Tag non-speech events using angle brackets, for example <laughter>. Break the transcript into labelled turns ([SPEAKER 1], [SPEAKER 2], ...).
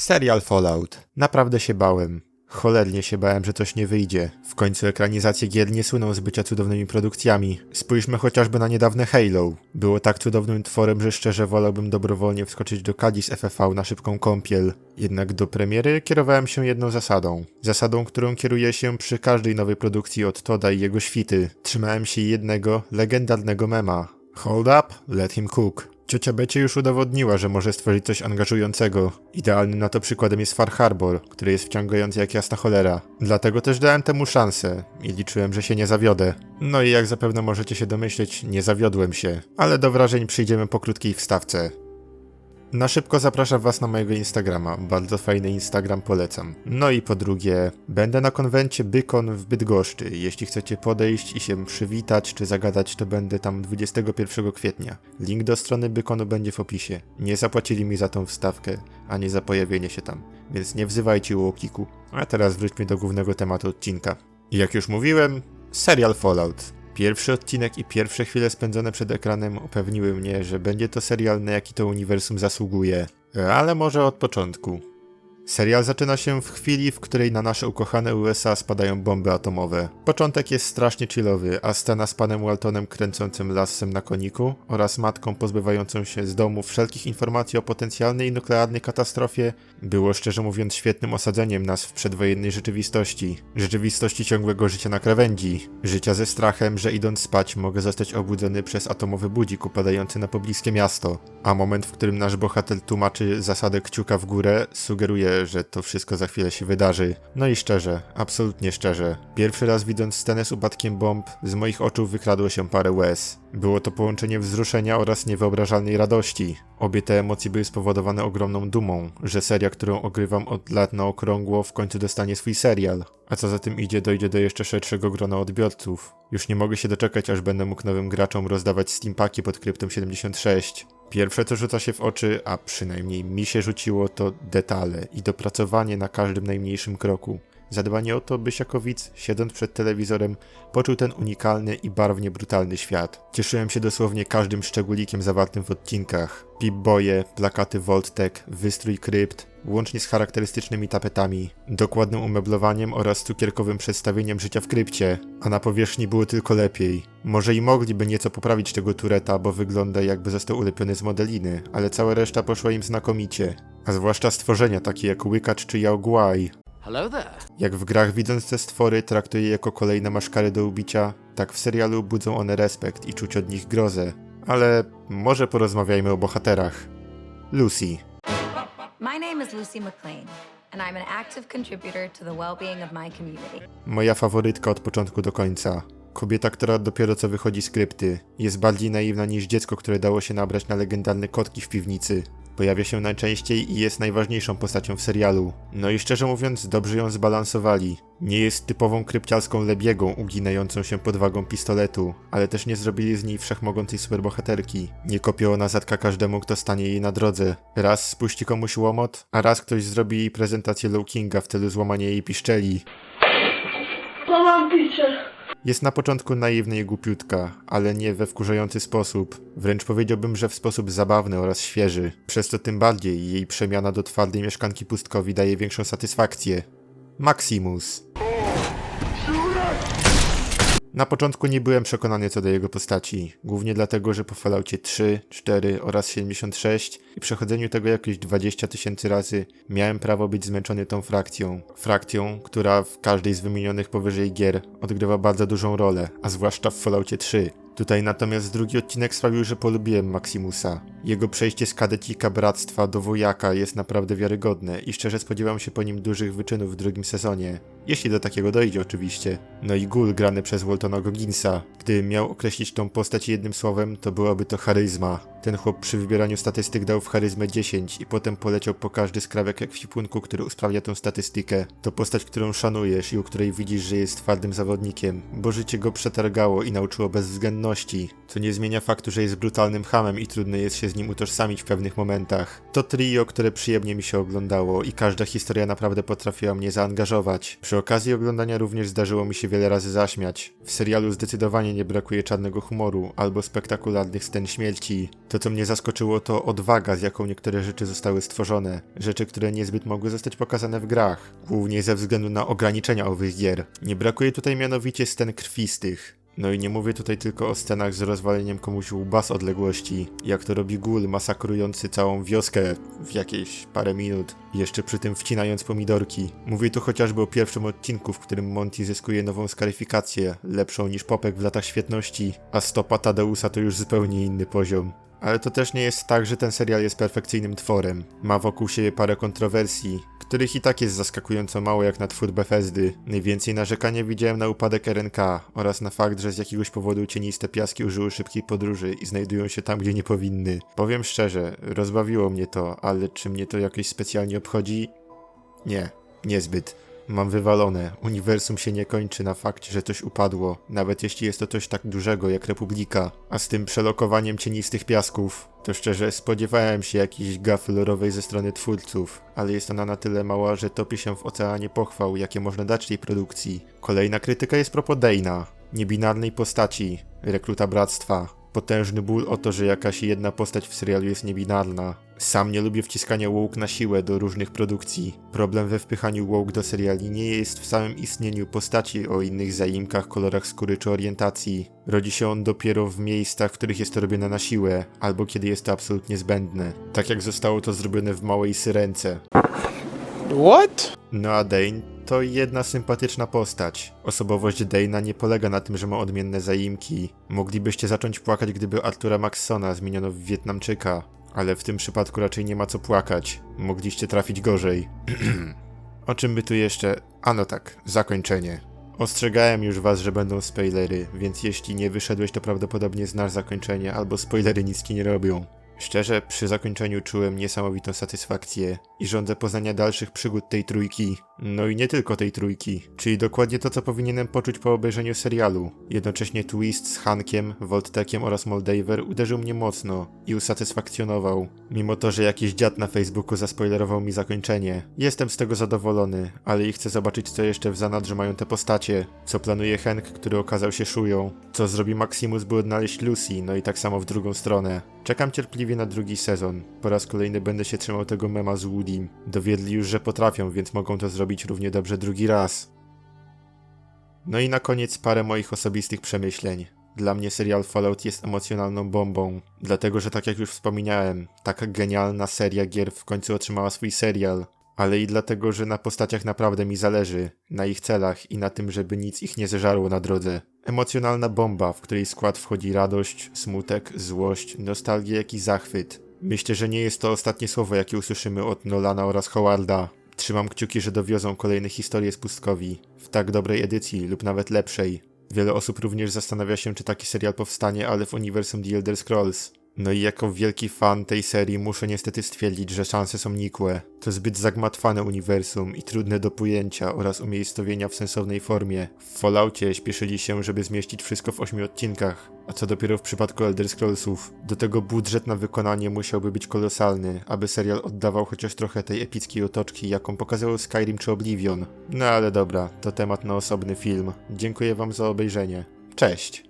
[SPEAKER 1] Serial Fallout. Naprawdę się bałem. Cholernie się bałem, że coś nie wyjdzie. W końcu ekranizacje gier nie słyną z bycia cudownymi produkcjami. Spójrzmy chociażby na niedawne Halo. Było tak cudownym tworem, że szczerze wolałbym dobrowolnie wskoczyć do Cadiz FFV na szybką kąpiel. Jednak do premiery kierowałem się jedną zasadą. Zasadą, którą kieruję się przy każdej nowej produkcji od Toda i jego świty. Trzymałem się jednego, legendarnego mema. Hold up, let him cook. Ciocia Becie już udowodniła, że może stworzyć coś angażującego. Idealnym na to przykładem jest Far Harbor, który jest wciągający jak jasna cholera. Dlatego też dałem temu szansę i liczyłem, że się nie zawiodę. No i jak zapewne możecie się domyśleć, nie zawiodłem się. Ale do wrażeń przyjdziemy po krótkiej wstawce. Na szybko zapraszam Was na mojego Instagrama. Bardzo fajny Instagram polecam. No i po drugie, będę na konwencie Bykon w Bydgoszczy. Jeśli chcecie podejść i się przywitać czy zagadać, to będę tam 21 kwietnia. Link do strony Bykonu będzie w opisie. Nie zapłacili mi za tą wstawkę, ani za pojawienie się tam, więc nie wzywajcie łokiku. A teraz wróćmy do głównego tematu odcinka. Jak już mówiłem, serial Fallout. Pierwszy odcinek i pierwsze chwile spędzone przed ekranem upewniły mnie, że będzie to serial, na jaki to uniwersum zasługuje. Ale może od początku. Serial zaczyna się w chwili, w której na nasze ukochane USA spadają bomby atomowe. Początek jest strasznie chillowy, a scena z panem Waltonem kręcącym lasem na koniku oraz matką pozbywającą się z domu wszelkich informacji o potencjalnej nuklearnej katastrofie było szczerze mówiąc świetnym osadzeniem nas w przedwojennej rzeczywistości. Rzeczywistości ciągłego życia na krawędzi. Życia ze strachem, że idąc spać mogę zostać obudzony przez atomowy budzik upadający na pobliskie miasto. A moment, w którym nasz bohater tłumaczy zasadę kciuka w górę, sugeruje, że to wszystko za chwilę się wydarzy. No i szczerze, absolutnie szczerze. Pierwszy raz widząc scenę z upadkiem bomb, z moich oczu wykradło się parę łez. Było to połączenie wzruszenia oraz niewyobrażalnej radości. Obie te emocje były spowodowane ogromną dumą, że seria, którą ogrywam od lat na okrągło, w końcu dostanie swój serial. A co za tym idzie, dojdzie do jeszcze szerszego grona odbiorców. Już nie mogę się doczekać, aż będę mógł nowym graczom rozdawać Steampaki pod kryptą 76. Pierwsze, co rzuca się w oczy, a przynajmniej mi się rzuciło, to detale i dopracowanie na każdym najmniejszym kroku. Zadbanie o to, byś jako widz, siedząc przed telewizorem, poczuł ten unikalny i barwnie brutalny świat. Cieszyłem się dosłownie każdym szczególikiem zawartym w odcinkach. Pip-boje, plakaty Voltec, wystrój krypt, łącznie z charakterystycznymi tapetami, dokładnym umeblowaniem oraz cukierkowym przedstawieniem życia w krypcie, a na powierzchni było tylko lepiej. Może i mogliby nieco poprawić tego tureta, bo wygląda jakby został ulepiony z modeliny, ale cała reszta poszła im znakomicie. A zwłaszcza stworzenia takie jak Łykacz czy Yaoguai.
[SPEAKER 2] Hello there.
[SPEAKER 1] Jak w grach widząc te stwory traktuję jako kolejne maszkary do ubicia, tak w serialu budzą one respekt i czuć od nich grozę. Ale może porozmawiajmy o bohaterach. Lucy.
[SPEAKER 3] My name is Lucy McLean, and I'm an active contributor to the well being of my community.
[SPEAKER 1] Moja faworytka od początku do końca. Kobieta, która dopiero co wychodzi z krypty. Jest bardziej naiwna niż dziecko, które dało się nabrać na legendarne kotki w piwnicy. Pojawia się najczęściej i jest najważniejszą postacią w serialu. No i szczerze mówiąc, dobrze ją zbalansowali. Nie jest typową krypcialską lebiegą uginającą się pod wagą pistoletu, ale też nie zrobili z niej wszechmogącej superbohaterki. Nie kopią ona zatka każdemu, kto stanie jej na drodze. Raz spuści komuś łomot, a raz ktoś zrobi jej prezentację Low Kinga w celu złamania jej piszczeli.
[SPEAKER 4] Mama pisze.
[SPEAKER 1] Jest na początku naiwna i głupiutka, ale nie we wkurzający sposób. Wręcz powiedziałbym, że w sposób zabawny oraz świeży. Przez to tym bardziej jej przemiana do twardej mieszkanki pustkowi daje większą satysfakcję. Maximus. Na początku nie byłem przekonany co do jego postaci, głównie dlatego, że po Falloutie 3, 4 oraz 76 i przechodzeniu tego jakieś 20 tysięcy razy miałem prawo być zmęczony tą frakcją. Frakcją, która w każdej z wymienionych powyżej gier odgrywa bardzo dużą rolę, a zwłaszcza w Falloutie 3. Tutaj natomiast drugi odcinek sprawił, że polubiłem Maximusa. Jego przejście z kadecika bractwa do wojaka jest naprawdę wiarygodne i szczerze spodziewam się po nim dużych wyczynów w drugim sezonie. Jeśli do takiego dojdzie oczywiście. No i Gul grany przez Waltona Gogginsa. Gdybym miał określić tą postać jednym słowem, to byłaby to charyzma. Ten chłop przy wybieraniu statystyk dał w charyzmę 10 i potem poleciał po każdy skrawek ekwipunku, który usprawnia tą statystykę. To postać, którą szanujesz i u której widzisz, że jest twardym zawodnikiem, bo życie go przetargało i nauczyło bezwzględności, co nie zmienia faktu, że jest brutalnym hamem i trudno jest się z nim utożsamić w pewnych momentach. To trio, które przyjemnie mi się oglądało i każda historia naprawdę potrafiła mnie zaangażować. Przy okazji oglądania również zdarzyło mi się wiele razy zaśmiać. W serialu zdecydowanie nie brakuje czarnego humoru albo spektakularnych scen śmierci. To co mnie zaskoczyło to odwaga, z jaką niektóre rzeczy zostały stworzone. Rzeczy, które niezbyt mogły zostać pokazane w grach. Głównie ze względu na ograniczenia owych gier. Nie brakuje tutaj mianowicie scen krwistych. No i nie mówię tutaj tylko o scenach z rozwaleniem komuś łba z odległości, jak to robi gul masakrujący całą wioskę w jakieś parę minut, jeszcze przy tym wcinając pomidorki. Mówię tu chociażby o pierwszym odcinku, w którym Monty zyskuje nową skaryfikację, lepszą niż Popek w latach świetności, a stopa Tadeusa to już zupełnie inny poziom. Ale to też nie jest tak, że ten serial jest perfekcyjnym tworem. Ma wokół siebie parę kontrowersji, których i tak jest zaskakująco mało jak na twór Bethesdy. Najwięcej narzekania widziałem na upadek RNK oraz na fakt, że z jakiegoś powodu cieniste piaski użyły szybkiej podróży i znajdują się tam, gdzie nie powinny. Powiem szczerze, rozbawiło mnie to, ale czy mnie to jakoś specjalnie obchodzi? Nie, niezbyt. Mam wywalone. Uniwersum się nie kończy na fakcie, że coś upadło, nawet jeśli jest to coś tak dużego jak Republika. A z tym przelokowaniem cienistych piasków, to szczerze spodziewałem się jakiejś gafy lorowej ze strony twórców, ale jest ona na tyle mała, że topi się w oceanie pochwał, jakie można dać tej produkcji. Kolejna krytyka jest propos Dana, niebinarnej postaci, rekruta bractwa. Potężny ból o to, że jakaś jedna postać w serialu jest niebinarna. Sam nie lubię wciskania woke na siłę do różnych produkcji. Problem we wpychaniu woke do seriali nie jest w samym istnieniu postaci o innych zaimkach, kolorach skóry czy orientacji. Rodzi się on dopiero w miejscach, w których jest to robione na siłę, albo kiedy jest to absolutnie zbędne. Tak jak zostało to zrobione w Małej Syrence.
[SPEAKER 2] What?
[SPEAKER 1] No a Dane to jedna sympatyczna postać. Osobowość Dane'a nie polega na tym, że ma odmienne zaimki. Moglibyście zacząć płakać, gdyby Artura Maxsona zmieniono w Wietnamczyka, ale w tym przypadku raczej nie ma co płakać. Mogliście trafić gorzej. <clears throat> o czym by tu jeszcze? A no tak, zakończenie. Ostrzegałem już was, że będą spoilery, więc jeśli nie wyszedłeś, to prawdopodobnie znasz zakończenie, albo spoilery nic ci nie robią. Szczerze, przy zakończeniu czułem niesamowitą satysfakcję i żądzę poznania dalszych przygód tej trójki. No i nie tylko tej trójki, czyli dokładnie to, co powinienem poczuć po obejrzeniu serialu. Jednocześnie twist z Hankiem, Voltekiem oraz Moldaver uderzył mnie mocno i usatysfakcjonował. Mimo to, że jakiś dziad na Facebooku zaspoilerował mi zakończenie. Jestem z tego zadowolony, ale i chcę zobaczyć, co jeszcze w zanadrzu mają te postacie. Co planuje Hank, który okazał się szują. Co zrobi Maximus, by odnaleźć Lucy, no i tak samo w drugą stronę. Czekam cierpliwie na drugi sezon. Po raz kolejny będę się trzymał tego mema z Woodym. Dowiedli już, że potrafią, więc mogą to zrobić równie dobrze drugi raz. No i na koniec parę moich osobistych przemyśleń. Dla mnie serial Fallout jest emocjonalną bombą, dlatego że tak jak już wspomniałem, taka genialna seria gier w końcu otrzymała swój serial, ale i dlatego, że na postaciach naprawdę mi zależy, na ich celach i na tym, żeby nic ich nie zeżarło na drodze. Emocjonalna bomba, w której skład wchodzi radość, smutek, złość, nostalgia, jak i zachwyt. Myślę, że nie jest to ostatnie słowo, jakie usłyszymy od Nolana oraz Howarda. Trzymam kciuki, że dowiozą kolejne historie z pustkowi, w tak dobrej edycji lub nawet lepszej. Wiele osób również zastanawia się, czy taki serial powstanie, ale w uniwersum The Elder Scrolls. No i jako wielki fan tej serii muszę niestety stwierdzić, że szanse są nikłe. To zbyt zagmatwane uniwersum i trudne do pojęcia oraz umiejscowienia w sensownej formie. W Falloutie śpieszyli się, żeby zmieścić wszystko w 8 odcinkach, a co dopiero w przypadku Elder Scrollsów. Do tego budżet na wykonanie musiałby być kolosalny, aby serial oddawał chociaż trochę tej epickiej otoczki, jaką pokazało Skyrim czy Oblivion. No ale dobra, to temat na osobny film. Dziękuję wam za obejrzenie. Cześć!